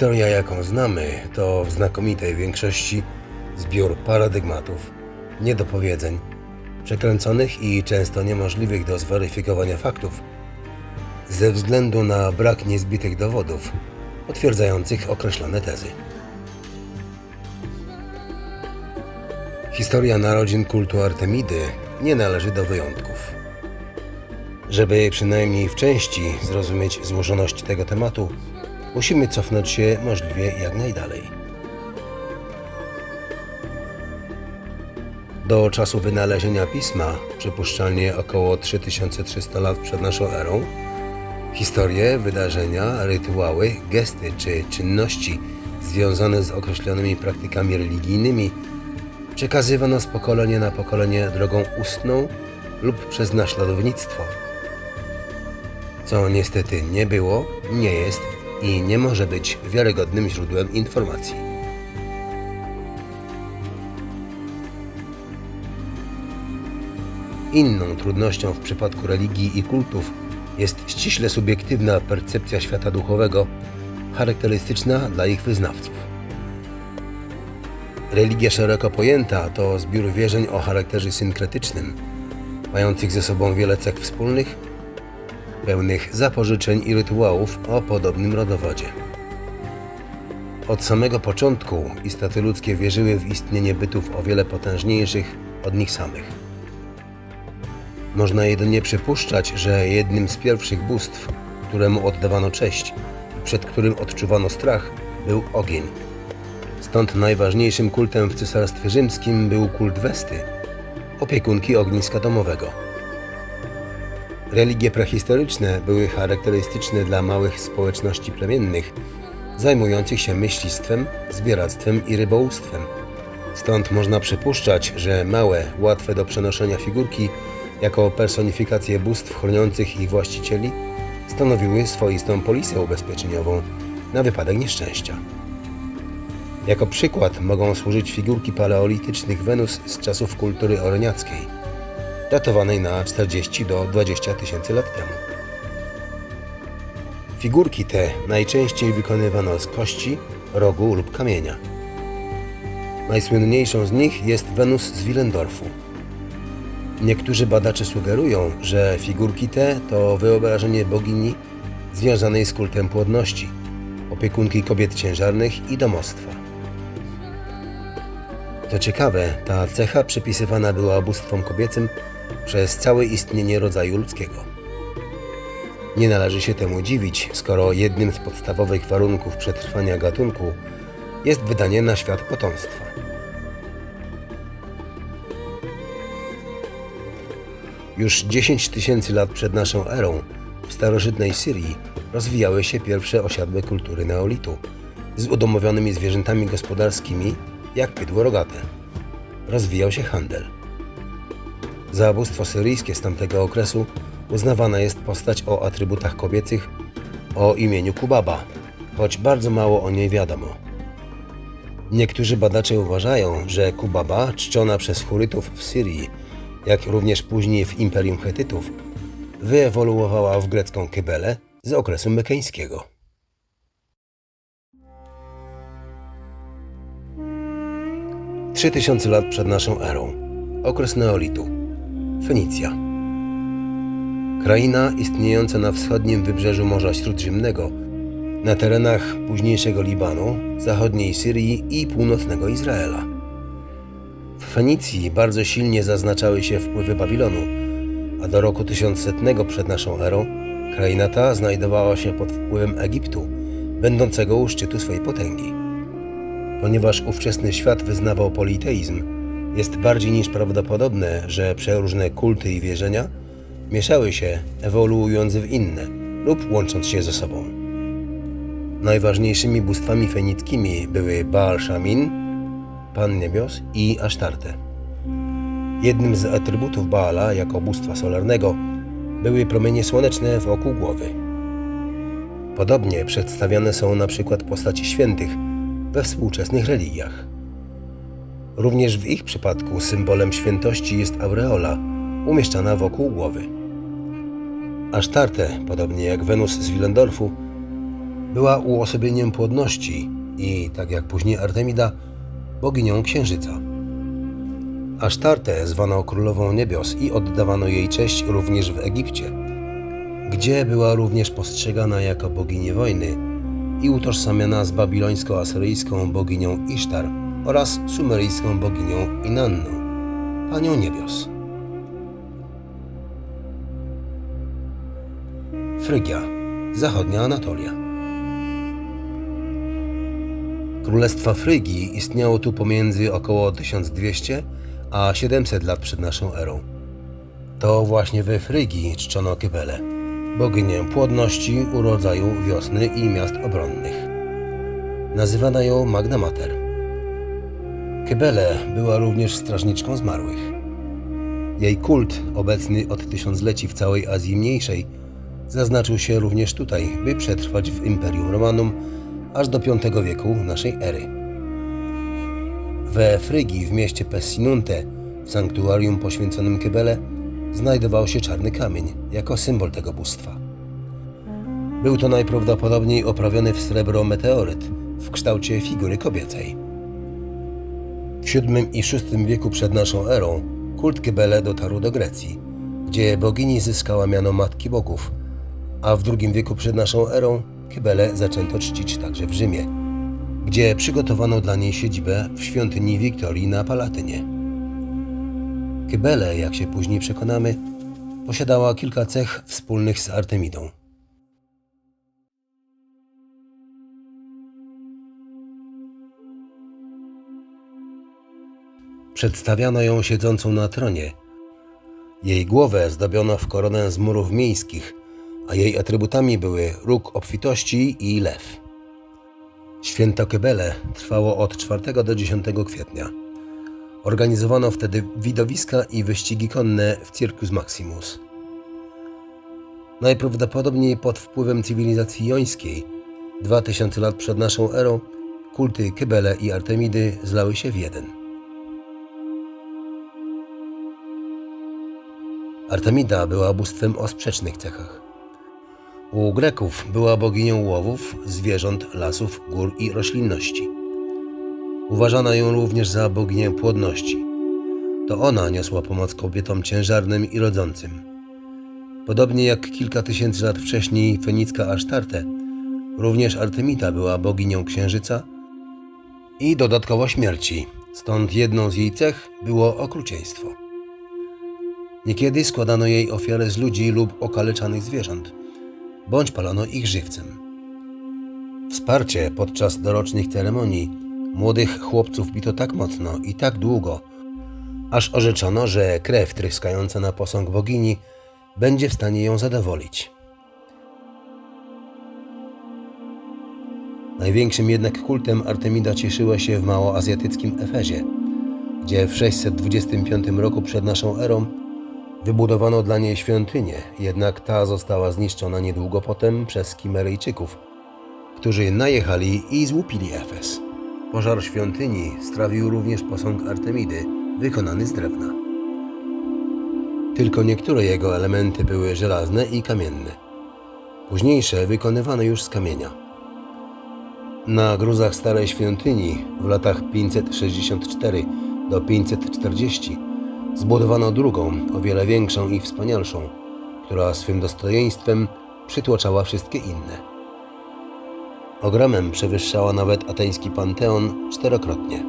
Historia, jaką znamy, to w znakomitej większości zbiór paradygmatów, niedopowiedzeń, przekręconych i często niemożliwych do zweryfikowania faktów, ze względu na brak niezbitych dowodów potwierdzających określone tezy. Historia narodzin kultu Artemidy nie należy do wyjątków. Żeby przynajmniej w części zrozumieć złożoność tego tematu, musimy cofnąć się możliwie jak najdalej. Do czasu wynalezienia pisma, przypuszczalnie około 3300 lat przed naszą erą, historie, wydarzenia, rytuały, gesty czy czynności związane z określonymi praktykami religijnymi przekazywano z pokolenia na pokolenie drogą ustną lub przez naśladownictwo co niestety nie było, nie jest i nie może być wiarygodnym źródłem informacji. Inną trudnością w przypadku religii i kultów jest ściśle subiektywna percepcja świata duchowego, charakterystyczna dla ich wyznawców. Religia szeroko pojęta to zbiór wierzeń o charakterze synkretycznym, mających ze sobą wiele cech wspólnych pełnych zapożyczeń i rytuałów o podobnym rodowodzie. Od samego początku istoty ludzkie wierzyły w istnienie bytów o wiele potężniejszych od nich samych. Można jedynie przypuszczać, że jednym z pierwszych bóstw, któremu oddawano cześć i przed którym odczuwano strach, był ogień. Stąd najważniejszym kultem w Cesarstwie Rzymskim był kult Westy, opiekunki ogniska domowego. Religie prehistoryczne były charakterystyczne dla małych społeczności plemiennych, zajmujących się myślistwem, zbieractwem i rybołówstwem. Stąd można przypuszczać, że małe, łatwe do przenoszenia figurki, jako personifikacje bóstw chroniących ich właścicieli, stanowiły swoistą polisę ubezpieczeniową na wypadek nieszczęścia. Jako przykład mogą służyć figurki paleolitycznych Wenus z czasów kultury oreniackiej datowanej na 40 do 20 tysięcy lat temu. Figurki te najczęściej wykonywano z kości, rogu lub kamienia. Najsłynniejszą z nich jest Wenus z Willendorfu. Niektórzy badacze sugerują, że figurki te to wyobrażenie bogini związanej z kultem płodności, opiekunki kobiet ciężarnych i domostwa. To ciekawe, ta cecha przypisywana była bóstwom kobiecym przez całe istnienie rodzaju ludzkiego. Nie należy się temu dziwić, skoro jednym z podstawowych warunków przetrwania gatunku jest wydanie na świat potomstwa. Już 10 tysięcy lat przed naszą erą w starożytnej Syrii rozwijały się pierwsze osiadłe kultury neolitu z udomowionymi zwierzętami gospodarskimi jak pydło rogate. Rozwijał się handel. Za bóstwo syryjskie z tamtego okresu uznawana jest postać o atrybutach kobiecych o imieniu Kubaba, choć bardzo mało o niej wiadomo. Niektórzy badacze uważają, że Kubaba, czczona przez Hurytów w Syrii, jak również później w Imperium Chetytów, wyewoluowała w grecką kybelę z okresu mykeńskiego. Tysiące lat przed naszą erą. Okres neolitu. Fenicja. Kraina istniejąca na wschodnim wybrzeżu Morza Śródziemnego, na terenach późniejszego Libanu, zachodniej Syrii i północnego Izraela. W Fenicji bardzo silnie zaznaczały się wpływy Babilonu, a do roku 1100 przed naszą erą kraina ta znajdowała się pod wpływem Egiptu, będącego u szczytu swej potęgi. Ponieważ ówczesny świat wyznawał politeizm, jest bardziej niż prawdopodobne, że przeróżne kulty i wierzenia mieszały się, ewoluując w inne lub łącząc się ze sobą. Najważniejszymi bóstwami fenickimi były Baal Shamin, Pan Niebios i Asztarte. Jednym z atrybutów Baala jako bóstwa solarnego były promienie słoneczne wokół głowy. Podobnie przedstawiane są na przykład postaci świętych we współczesnych religiach. Również w ich przypadku symbolem świętości jest aureola umieszczana wokół głowy. Asztarte, podobnie jak Wenus z Willendorfu, Była uosobieniem płodności i, tak jak później Artemida, boginią księżyca. Asztartę zwano królową niebios i oddawano jej cześć również w Egipcie, gdzie była również postrzegana jako bogini wojny i utożsamiana z babilońsko-asyryjską boginią Isztar oraz sumeryjską boginią Inanną, panią niebios. Frygia, zachodnia Anatolia. Królestwo Frygii istniało tu pomiędzy około 1200 a 700 lat przed naszą erą. To właśnie we Frygii czczono Kybele, boginię płodności, urodzaju, wiosny i miast obronnych. Nazywano ją Magna Mater. Kybele była również strażniczką zmarłych. Jej kult, obecny od tysiącleci w całej Azji Mniejszej, zaznaczył się również tutaj, by przetrwać w Imperium Romanum aż do V wieku naszej ery. We Frygii w mieście Pessinunte, w sanktuarium poświęconym Kybele, znajdował się czarny kamień jako symbol tego bóstwa. Był to najprawdopodobniej oprawiony w srebro meteoryt w kształcie figury kobiecej. W VII i VI wieku przed naszą erą kult Kybele dotarł do Grecji, gdzie bogini zyskała miano Matki Bogów, a w II wieku przed naszą erą Kybele zaczęto czcić także w Rzymie, gdzie przygotowano dla niej siedzibę w świątyni Wiktorii na Palatynie. Kybele, jak się później przekonamy, posiadała kilka cech wspólnych z Artemidą. Przedstawiano ją siedzącą na tronie. Jej głowę zdobiono w koronę z murów miejskich, a jej atrybutami były róg obfitości i lew. Święto Kybele trwało od 4 do 10 kwietnia. Organizowano wtedy widowiska i wyścigi konne w Circus Maximus. Najprawdopodobniej pod wpływem cywilizacji jońskiej, 2000 lat przed naszą erą, kulty Kybele i Artemidy zlały się w jeden. Artemida była bóstwem o sprzecznych cechach. U Greków była boginią łowów, zwierząt, lasów, gór i roślinności. Uważano ją również za boginię płodności. To ona niosła pomoc kobietom ciężarnym i rodzącym. Podobnie jak kilka tysięcy lat wcześniej fenicka Asztarte, również Artemida była boginią księżyca i dodatkowo śmierci, stąd jedną z jej cech było okrucieństwo. Niekiedy składano jej ofiary z ludzi lub okaleczanych zwierząt, bądź palono ich żywcem. Wsparcie podczas dorocznych ceremonii młodych chłopców bito tak mocno i tak długo, aż orzeczono, że krew tryskająca na posąg bogini będzie w stanie ją zadowolić. Największym jednak kultem Artemida cieszyła się w małoazjatyckim Efezie, gdzie w 625 roku przed naszą erą wybudowano dla niej świątynię, jednak ta została zniszczona niedługo potem przez Kimeryjczyków, którzy najechali i złupili Efes. Pożar świątyni strawił również posąg Artemidy, wykonany z drewna. Tylko niektóre jego elementy były żelazne i kamienne. Późniejsze wykonywano już z kamienia. Na gruzach starej świątyni w latach 564 do 540 zbudowano drugą, o wiele większą i wspanialszą, która swym dostojeństwem przytłaczała wszystkie inne. Ogromem przewyższała nawet ateński panteon czterokrotnie.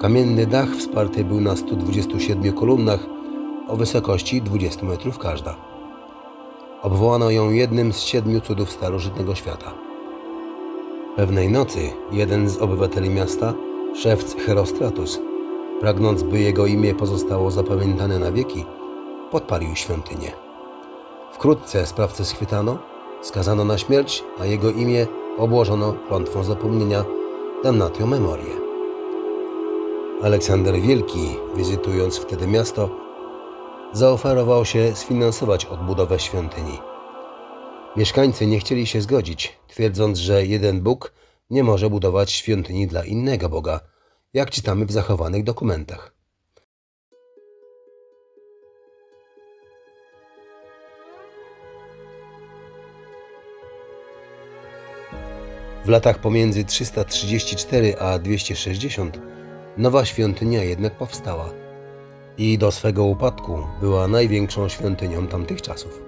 Kamienny dach wsparty był na 127 kolumnach o wysokości 20 metrów każda. Obwołano ją jednym z siedmiu cudów starożytnego świata. Pewnej nocy jeden z obywateli miasta, szewc Herostratus, pragnąc by jego imię pozostało zapamiętane na wieki, podpalił świątynię. Wkrótce sprawcę schwytano, skazano na śmierć, a jego imię obłożono klątwą zapomnienia damnatio memorie. Aleksander Wielki, wizytując wtedy miasto, zaoferował się sfinansować odbudowę świątyni. Mieszkańcy nie chcieli się zgodzić, twierdząc, że jeden Bóg nie może budować świątyni dla innego Boga, jak czytamy w zachowanych dokumentach. W latach pomiędzy 334 a 260 nowa świątynia jednak powstała i do swego upadku była największą świątynią tamtych czasów.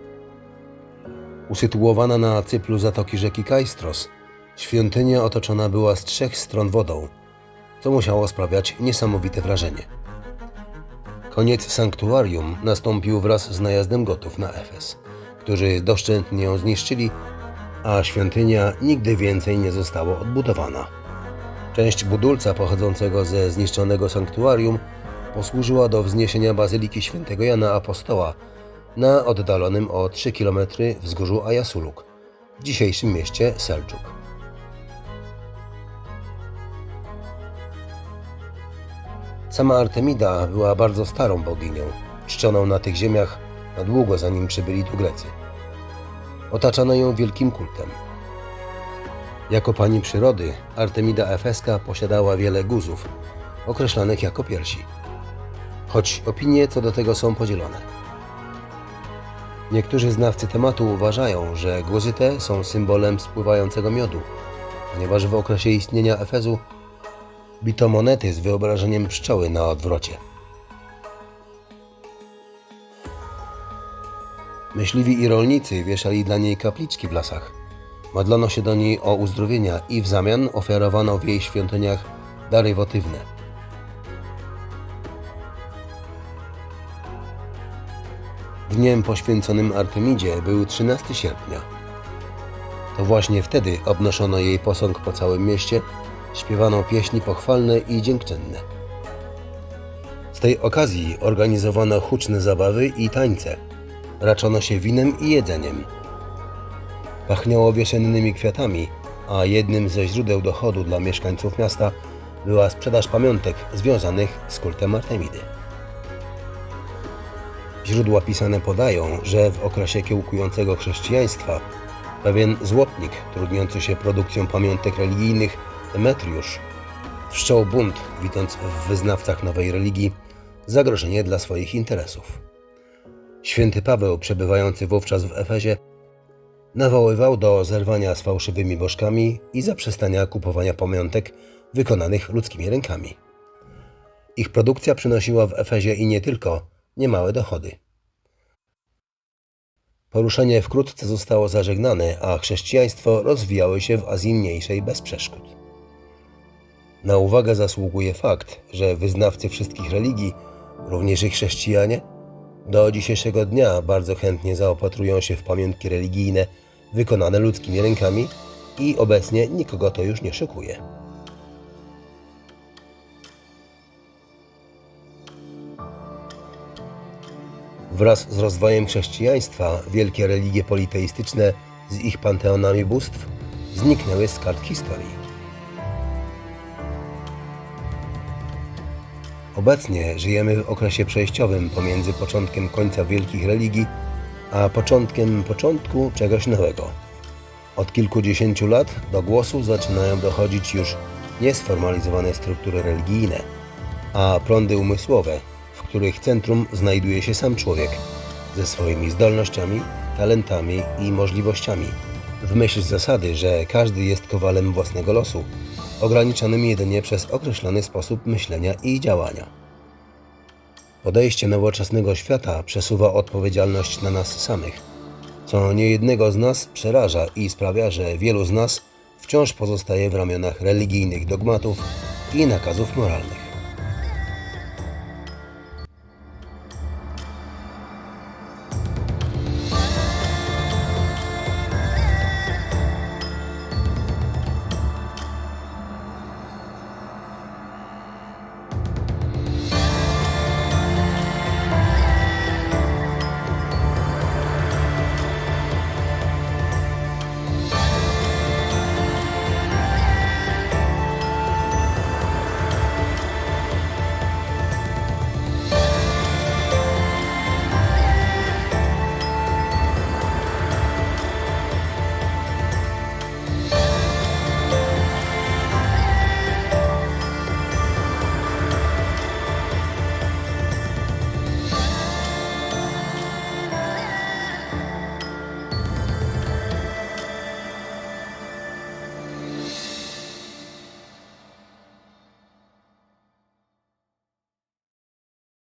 Usytuowana na cyplu zatoki rzeki Kajstros, świątynia otoczona była z trzech stron wodą, co musiało sprawiać niesamowite wrażenie. Koniec sanktuarium nastąpił wraz z najazdem Gotów na Efes, którzy doszczętnie ją zniszczyli, a świątynia nigdy więcej nie została odbudowana. Część budulca pochodzącego ze zniszczonego sanktuarium posłużyła do wzniesienia bazyliki świętego Jana Apostoła na oddalonym o 3 km wzgórzu Ayasuluk, w dzisiejszym mieście Selczuk. Sama Artemida była bardzo starą boginią, czczoną na tych ziemiach na długo zanim przybyli tu Grecy. Otaczano ją wielkim kultem. Jako pani przyrody, Artemida Efeska posiadała wiele guzów, określanych jako piersi. Choć opinie co do tego są podzielone. Niektórzy znawcy tematu uważają, że guzy te są symbolem spływającego miodu, ponieważ w okresie istnienia Efezu bito monety z wyobrażeniem pszczoły na odwrocie. Myśliwi i rolnicy wieszali dla niej kapliczki w lasach. Modlono się do niej o uzdrowienia i w zamian ofiarowano w jej świątyniach dary wotywne. Dniem poświęconym Artemidzie był 13 sierpnia. To właśnie wtedy obnoszono jej posąg po całym mieście, śpiewano pieśni pochwalne i dziękczynne. Z tej okazji organizowano huczne zabawy i tańce. Raczono się winem i jedzeniem. Pachniało wiosennymi kwiatami, a jednym ze źródeł dochodu dla mieszkańców miasta była sprzedaż pamiątek związanych z kultem Artemidy. Źródła pisane podają, że w okresie kiełkującego chrześcijaństwa pewien złotnik trudniący się produkcją pamiątek religijnych Demetriusz wszczął bunt, widząc w wyznawcach nowej religii zagrożenie dla swoich interesów. Święty Paweł, przebywający wówczas w Efezie, nawoływał do zerwania z fałszywymi bożkami i zaprzestania kupowania pamiątek wykonanych ludzkimi rękami. Ich produkcja przynosiła w Efezie i nie tylko niemałe dochody. Poruszenie wkrótce zostało zażegnane, a chrześcijaństwo rozwijało się w Azji Mniejszej bez przeszkód. Na uwagę zasługuje fakt, że wyznawcy wszystkich religii, również i chrześcijanie, do dzisiejszego dnia bardzo chętnie zaopatrują się w pamiątki religijne wykonane ludzkimi rękami i obecnie nikogo to już nie szokuje. Wraz z rozwojem chrześcijaństwa wielkie religie politeistyczne z ich panteonami bóstw zniknęły z kart historii. Obecnie żyjemy w okresie przejściowym pomiędzy początkiem końca wielkich religii, a początkiem początku czegoś nowego. Od kilkudziesięciu lat do głosu zaczynają dochodzić już niesformalizowane struktury religijne, a prądy umysłowe, w których centrum znajduje się sam człowiek ze swoimi zdolnościami, talentami i możliwościami. W myśl zasady, że każdy jest kowalem własnego losu, ograniczonym jedynie przez określony sposób myślenia i działania. Podejście nowoczesnego świata przesuwa odpowiedzialność na nas samych, co niejednego z nas przeraża i sprawia, że wielu z nas wciąż pozostaje w ramionach religijnych dogmatów i nakazów moralnych.